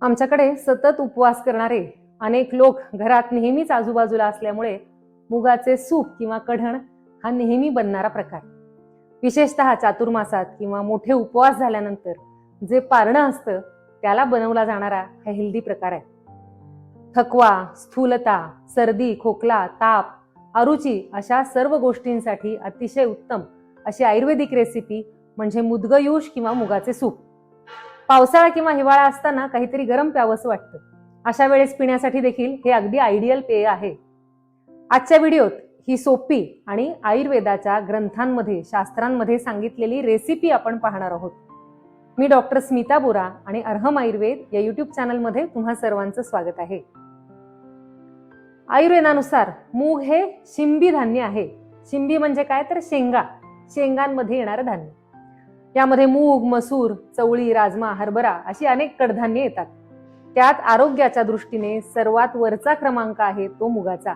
आमच्याकडे सतत उपवास करणारे अनेक लोक घरात नेहमीच आजूबाजूला असल्यामुळे मुगाचे सूप किंवा कढण हा नेहमी बनणारा प्रकार. विशेषतः चातुर्मासात किंवा मोठे उपवास झाल्यानंतर जे पारणं असतं त्याला बनवला जाणारा हा हेल्दी प्रकार आहे. थकवा स्थूलता सर्दी खोकला ताप अरुची अशा सर्व गोष्टींसाठी अतिशय उत्तम अशी आयुर्वेदिक रेसिपी म्हणजे मुदगयूष किंवा मुगाचे सूप. पावसाळा किंवा हिवाळा असताना काहीतरी गरम प्यावंसं वाटतं. अशा वेळेस पिण्यासाठी देखील हे अगदी आयडियल पेय आहे. आजच्या व्हिडिओत ही सोपी आणि आयुर्वेदाच्या ग्रंथांमध्ये शास्त्रांमध्ये सांगितलेली रेसिपी आपण पाहणार आहोत. मी डॉक्टर स्मिता बोरा आणि अर्हम आयुर्वेद या युट्यूब चॅनलमध्ये तुम्हा सर्वांचं स्वागत आहे. आयुर्वेदानुसार मूग हे शिंबी धान्य आहे. शिंबी म्हणजे काय? तर शेंगा. शेंगांमध्ये येणारं धान्य. यामध्ये मूग मसूर चवळी राजमा हरभरा अशी अनेक कडधान्ये येतात. त्यात आरोग्याच्या दृष्टीने सर्वात वरचा क्रमांक आहे तो मुगाचा.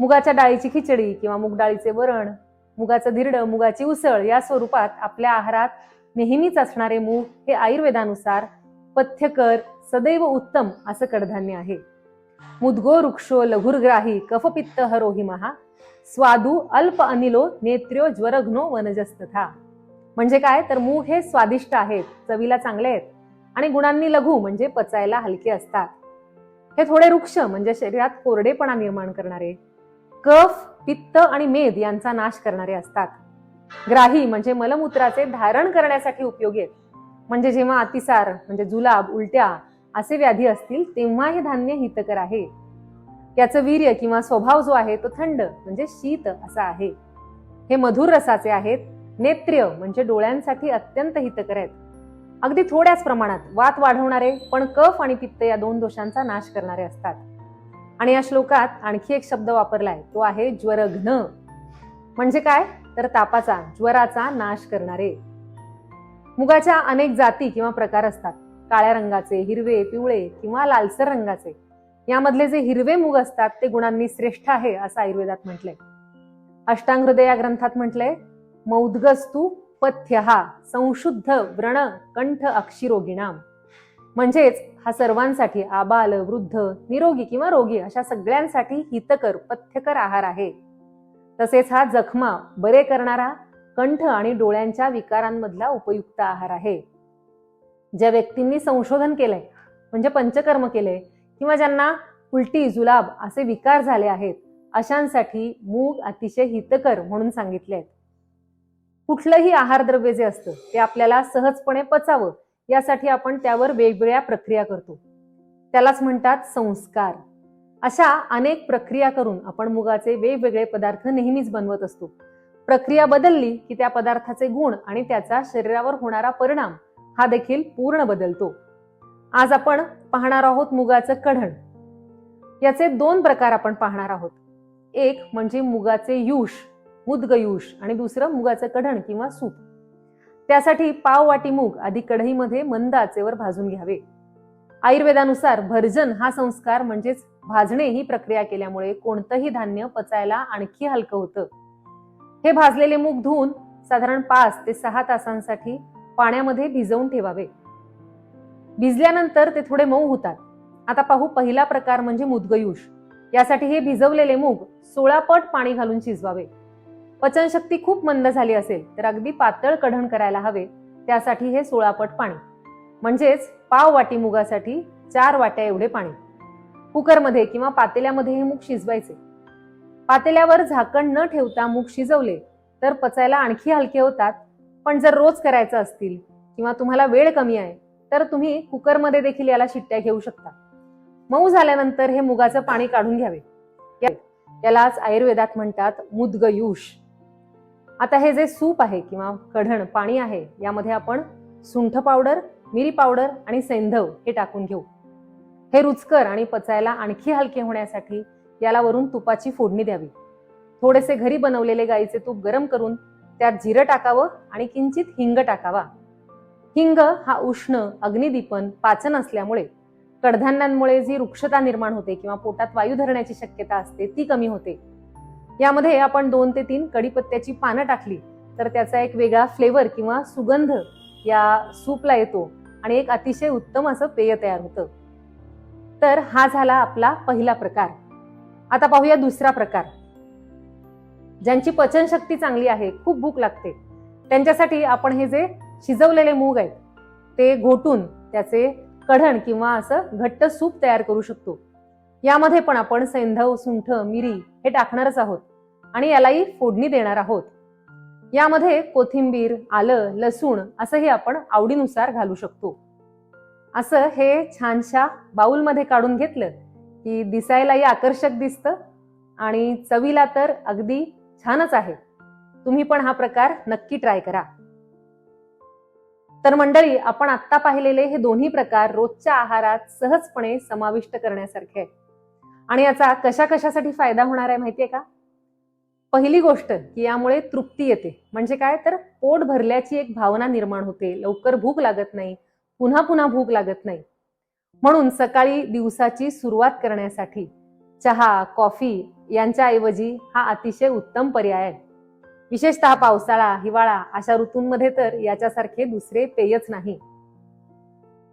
मुगाच्या डाळीची खिचडी किंवा मुग डाळीचे वरण मुगाचं धिरड मुगाची उसळ या स्वरूपात आपल्या आहारात नेहमीच असणारे मूग हे आयुर्वेदानुसार पथ्यकर सदैव उत्तम असं कडधान्य आहे. मुदगो वृक्षो लघुरग्राही कफपित्त हरोही महा स्वादू अल्प अनिलो नेत्र्यो ज्वरघ्नो वनजस्तथा. म्हणजे काय? तर मूग हे स्वादिष्ट आहेत चवीला चांगले आहेत. आणि गुणांनी लघु म्हणजे पचायला हलके असतात. हे थोडे वृक्ष म्हणजे शरीरात कोरडेपणा निर्माण करणारे कफ पित्त आणि मेद यांचा नाश करणारे असतात. ग्राही म्हणजे मलमूत्राचे धारण करण्यासाठी उपयोगी आहेत. म्हणजे जेव्हा अतिसार म्हणजे जुलाब उलट्या असे व्याधी असतील तेव्हा हे धान्य हितकर आहे. याचं वीर्य किंवा स्वभाव जो आहे तो थंड म्हणजे शीत असा आहे. हे मधुर रसाचे आहेत नेत्र्य म्हणजे डोळ्यांसाठी अत्यंत हितकर आहेत. अगदी थोड्याच प्रमाणात वात वाढवणारे पण कफ आणि पित्त या दोन दोषांचा नाश करणारे असतात. आणि या श्लोकात आणखी एक शब्द वापरलाय तो आहे ज्वरघ्न. म्हणजे काय? तर तापाचा ज्वराचा नाश करणारे. मुगाच्या अनेक जाती किंवा प्रकार असतात. काळ्या रंगाचे हिरवे पिवळे किंवा लालसर रंगाचे. यामधले जे हिरवे मूग असतात ते गुणांनी श्रेष्ठ आहे असं आयुर्वेदात म्हटलंय. अष्टांगहृदय या ग्रंथात म्हटलंय मौद्गस्तु पथ्य हा संशुद्ध व्रण कंठ अक्षिरोगिणाम. म्हणजेच हा सर्वांसाठी आबाल वृद्ध निरोगी किंवा रोगी अशा सगळ्यांसाठी हितकर पथ्यकर आहार आहे. तसेच हा जखमा बरे करणारा कंठ आणि डोळ्यांच्या विकारांमधला उपयुक्त आहार आहे. ज्या व्यक्तींनी संशोधन केलंय म्हणजे पंचकर्म केले किंवा ज्यांना उलटी जुलाब असे विकार झाले आहेत अशांसाठी मूग अतिशय हितकर म्हणून सांगितले आहेत कुठलंही आहारद्रव्य जे असतं ते आपल्याला सहजपणे पचावं यासाठी आपण त्यावर वेगवेगळ्या प्रक्रिया करतो. त्यालाच म्हणतात संस्कार. अशा अनेक प्रक्रिया करून आपण मुगाचे वेगवेगळे पदार्थ नेहमीच बनवत असतो. प्रक्रिया बदलली की त्या पदार्थाचे गुण आणि त्याचा शरीरावर होणारा परिणाम हा देखील पूर्ण बदलतो. आज आपण पाहणार आहोत मुगाचं कढण. याचे दोन प्रकार आपण पाहणार आहोत. एक म्हणजे मुगाचे युष. मुदगयूष आणि दुसरं मुगाचं कढण किंवा सूप. त्यासाठी पाव वाटी मूग आधी कढईमध्ये मंद आचेवर भाजून घ्यावे. आयुर्वेदानुसार भर्जन हा संस्कार म्हणजेच भाजणे ही प्रक्रिया केल्यामुळे कोणतंही धान्य पचायला आणखी हलकं होतं. हे भाजलेले मूग धुवून साधारण पाच ते सहा तासांसाठी पाण्यामध्ये भिजवून ठेवावे. भिजल्यानंतर ते थोडे मऊ होतात. आता पाहू पहिला प्रकार म्हणजे मुदगयूष. यासाठी हे भिजवलेले मूग सोळा पट पाणी घालून शिजवावे. पचनशक्ती खूप मंद झाली असेल तर अगदी पातळ कढण करायला हवे. त्यासाठी हे सोळा पट पाणी. म्हणजेच पाव वाटी मुगासाठी चार वाट्या एवढे पाणी. कुकरमध्ये किंवा पातेल्यामध्ये हे मूग शिजवायचे. पातेल्यावर झाकण न ठेवता मूग शिजवले तर पचायला आणखी हलके होतात. पण जर रोज करायचं असतील किंवा तुम्हाला वेळ कमी आहे तर तुम्ही कुकरमध्ये देखील याला शिट्ट्या घेऊ शकता. मऊ झाल्यानंतर हे मुगाचं पाणी काढून घ्यावे. यालाच आयुर्वेदात म्हणतात मुदगयुष. आता हे जे सूप आहे किंवा कढण पाणी आहे यामध्ये आपण सुंठ पावडर मिरी पावडर आणि सेंधव हे टाकून घेऊ. हे रुचकर आणि पचायला आणखी हलके होण्यासाठी याला वरून तुपाची फोडणी द्यावी. थोडेसे घरी बनवलेले गाईचे तूप गरम करून त्यात जिरं टाकावं आणि किंचित हिंग टाकावा. हिंग हा उष्ण अग्निदीपन पाचन असल्यामुळे कडधान्यांमुळे जी वृक्षता निर्माण होते किंवा पोटात वायू धरण्याची शक्यता असते ती कमी होते. यामध्ये आपण दोन ते तीन कडीपत्त्याची पानं टाकली तर त्याचा एक वेगळा फ्लेवर किंवा सुगंध या सूपला येतो आणि एक अतिशय उत्तम असं पेय तयार होतं. तर हा झाला आपला पहिला प्रकार. आता पाहूया दुसरा प्रकार. ज्यांची पचनशक्ती चांगली आहे खूप भूक लागते त्यांच्यासाठी आपण हे जे शिजवलेले मूग आहेत ते घोटून त्याचे कढण किंवा असं घट्ट सूप तयार करू शकतो. यामध्ये पण आपण सैंधव सुंठ मिरी हे टाकणारच आहोत आणि यालाही फोडणी देणार आहोत. यामध्ये कोथिंबीर आलं लसूण असंही आपण आवडीनुसार घालू शकतो. असं हे छानशा बाऊलमध्ये काढून घेतलं की दिसायलाही आकर्षक दिसतं आणि चवीला तर अगदी छानच आहे. तुम्ही पण हा प्रकार नक्की ट्राय करा. तर मंडळी आपण आत्ता पाहिलेले हे दोन्ही प्रकार रोजच्या आहारात सहजपणे समाविष्ट करण्यासारखे आहेत. आणि याचा कशा कशासाठी फायदा होणार आहे माहितीये का? पहिली गोष्ट की यामुळे तृप्ती येते. म्हणजे काय? तर पोट भरल्याची एक भावना निर्माण होते. लवकर भूक लागत नाही. पुन्हा पुन्हा भूक लागत नाही. म्हणून सकाळी दिवसाची सुरुवात करण्यासाठी चहा कॉफी यांच्याऐवजी हा अतिशय उत्तम पर्याय आहे. विशेषतः पावसाळा हिवाळा अशा ऋतूंमध्ये तर याच्यासारखे दुसरे पेयच नाही.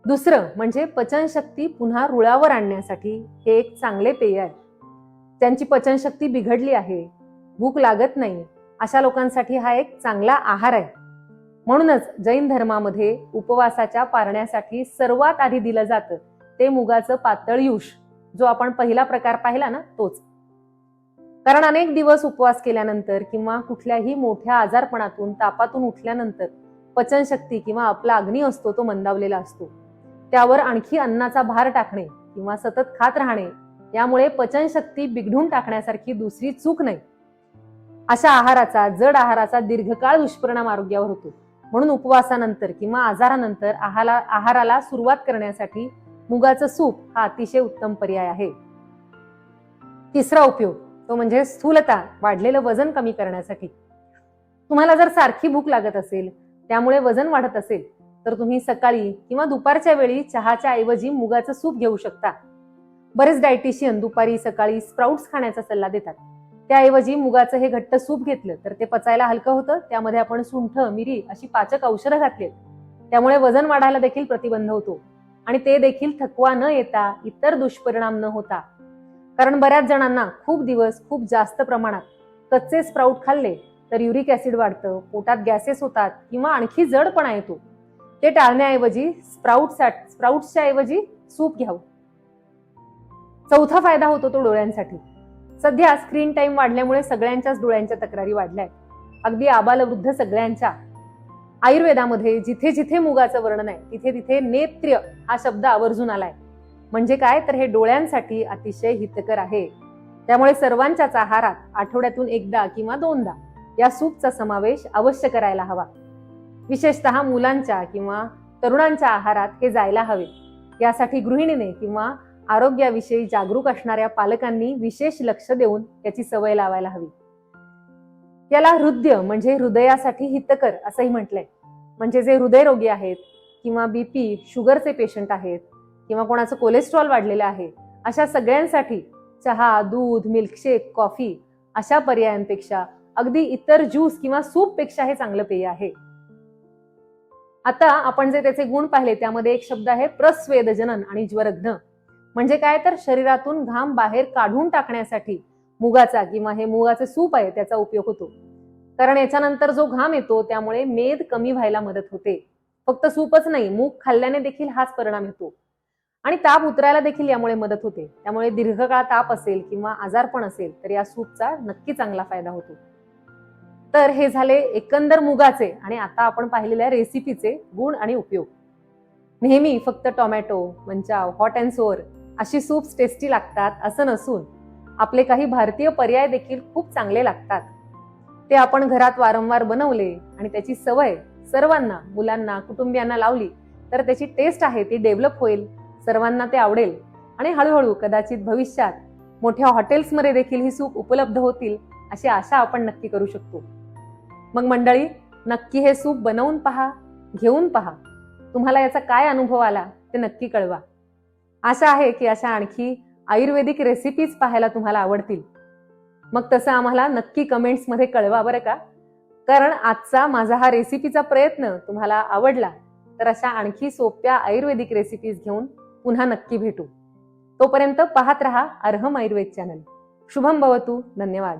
दुसरं म्हणजे पचनशक्ती पुन्हा रुळावर आणण्यासाठी हे एक चांगले पेय आहे. त्यांची पचनशक्ती बिघडली आहे भूक लागत नाही अशा लोकांसाठी हा एक चांगला आहार आहे. म्हणूनच जैन धर्मामध्ये उपवासाच्या पारण्यासाठी सर्वात आधी दिलं जातं ते मुगाचं पातळयुष जो आपण पहिला प्रकार पाहिला ना तोच. कारण अनेक दिवस उपवास केल्यानंतर किंवा कुठल्याही मोठ्या आजारपणातून तापातून उठल्यानंतर पचनशक्ती किंवा आपला अग्नी असतो तो मंदावलेला असतो. त्यावर आणखी अन्नाचा भार टाकणे किंवा सतत खात राहणे यामुळे पचनशक्ती बिघडून टाकण्यासारखी दुसरी चूक नाही. अशा आहाराचा जड आहाराचा दीर्घकाळ दुष्परिणाम आरोग्यावर होतो. म्हणून उपवासानंतर किंवा आजारानंतर आहारा आहाराला सुरुवात करण्यासाठी मुगाचं सूप हा अतिशय उत्तम पर्याय आहे. तिसरा उपयोग तो म्हणजे स्थूलता वाढलेलं वजन कमी करण्यासाठी. तुम्हाला जर सारखी भूक लागत असेल त्यामुळे वजन वाढत असेल तर तुम्ही सकाळी किंवा दुपारच्या वेळी चहाच्या ऐवजी मुगाचं सूप घेऊ शकता. बरेच डायटिशियन दुपारी सकाळी स्प्राउट्स खाण्याचा सल्ला देतात. त्याऐवजी मुगाचं हे घट्ट सूप घेतलं तर ते पचायला हलकं होतं. त्यामध्ये आपण सुंठ मिरी अशी पाचक औषधं घातलीत. त्यामुळे वजन वाढायला देखील प्रतिबंध होतो. आणि ते देखील थकवा न येता इतर दुष्परिणाम न होता. कारण बऱ्याच जणांना खूप दिवस खूप जास्त प्रमाणात कच्चे स्प्राऊट खाल्ले तर युरिक ऍसिड वाढतं पोटात गॅसेस होतात किंवा आणखी जडपणा येतो ते टाळण्याऐवजी स्प्राऊट स्प्राउट्सच्या ऐवजी सूप घ्यावं. चौथा फायदा होतो तो डोळ्यांसाठी. सध्या स्क्रीन टाइम वाढल्यामुळे सगळ्यांच्याच डोळ्यांच्या तक्रारी वाढल्या आहेत अगदी आबालवृद्ध सगळ्यांच्या. आयुर्वेदामध्ये जिथे जिथे मुगाचं वर्णन आहे तिथे तिथे नेत्र्य हा शब्द आवर्जून आलाय. म्हणजे काय? तर हे डोळ्यांसाठी अतिशय हितकर आहे. त्यामुळे सर्वांच्याच आहारात आठवड्यातून एकदा किंवा दोनदा या सूपचा समावेश अवश्य करायला हवा. विशेषतः मुलांच्या किंवा तरुणांच्या आहारात हे जायला हवे. यासाठी गृहिणीने किंवा आरोग्याविषयी जागरूक असणाऱ्या पालकांनी विशेष लक्ष देऊन त्याची सवय लावायला हवी. याला हृदय म्हणजे हृदयासाठी हितकर असंही म्हटलंय. म्हणजे जे हृदयरोगी आहेत किंवा बीपी शुगरचे पेशंट आहेत किंवा कोणाचं कोलेस्ट्रॉल वाढलेलं आहे अशा सगळ्यांसाठी चहा दूध मिल्कशेक कॉफी अशा पर्यायांपेक्षा अगदी इतर ज्यूस किंवा सूपपेक्षा हे चांगलं पेय आहे. आता आपण जे त्याचे गुण पाहिले त्यामध्ये एक शब्द आहे प्रस्वेदजनन आणि ज्वरघ्न. म्हणजे काय? तर शरीरातून घाम बाहेर काढून टाकण्यासाठी मुगाचा किंवा हे मुगाचे सूप आहे त्याचा उपयोग होतो. कारण याच्यानंतर जो घाम येतो त्यामुळे मेद कमी व्हायला मदत होते. फक्त सूपच नाही मूग खाल्ल्याने देखील हाच परिणाम येतो आणि ताप उतरायला देखील यामुळे मदत होते. त्यामुळे दीर्घकाळ ताप असेल किंवा आजारपण असेल तर या सूपचा नक्की चांगला फायदा होतो. तर हे झाले एकंदर मुगाचे आणि आता आपण पाहिलेल्या रेसिपीचे गुण आणि उपयोग. नेहमी फक्त tomato manchow hot and sour अशी सूप्स टेस्टी लागतात असं नसून आपले काही भारतीय पर्याय देखील खूप चांगले लागतात. ते आपण घरात वारंवार बनवले आणि त्याची सवय सर्वांना मुलांना कुटुंबियांना लावली तर त्याची टेस्ट आहे ती डेव्हलप होईल सर्वांना ते आवडेल आणि हळूहळू कदाचित भविष्यात मोठ्या हॉटेल्समध्ये देखील ही सूप उपलब्ध होतील अशी आशा आपण नक्की करू शकतो. मग मंडळी नक्की हे सूप बनवून पहा घेऊन पहा. तुम्हाला याचा काय अनुभव आला ते नक्की कळवा. आशा आहे की अशा आणखी आयुर्वेदिक रेसिपीज पाहायला तुम्हाला आवडतील. मग तसं आम्हाला नक्की कमेंट्समध्ये कळवा बरं का. कारण आजचा माझा हा रेसिपीचा प्रयत्न तुम्हाला आवडला तर अशा आणखी सोप्या आयुर्वेदिक रेसिपीज घेऊन पुन्हा नक्की भेटू. तोपर्यंत पाहत रहा अर्हम आयुर्वेद चॅनल शुभम भवतू. धन्यवाद.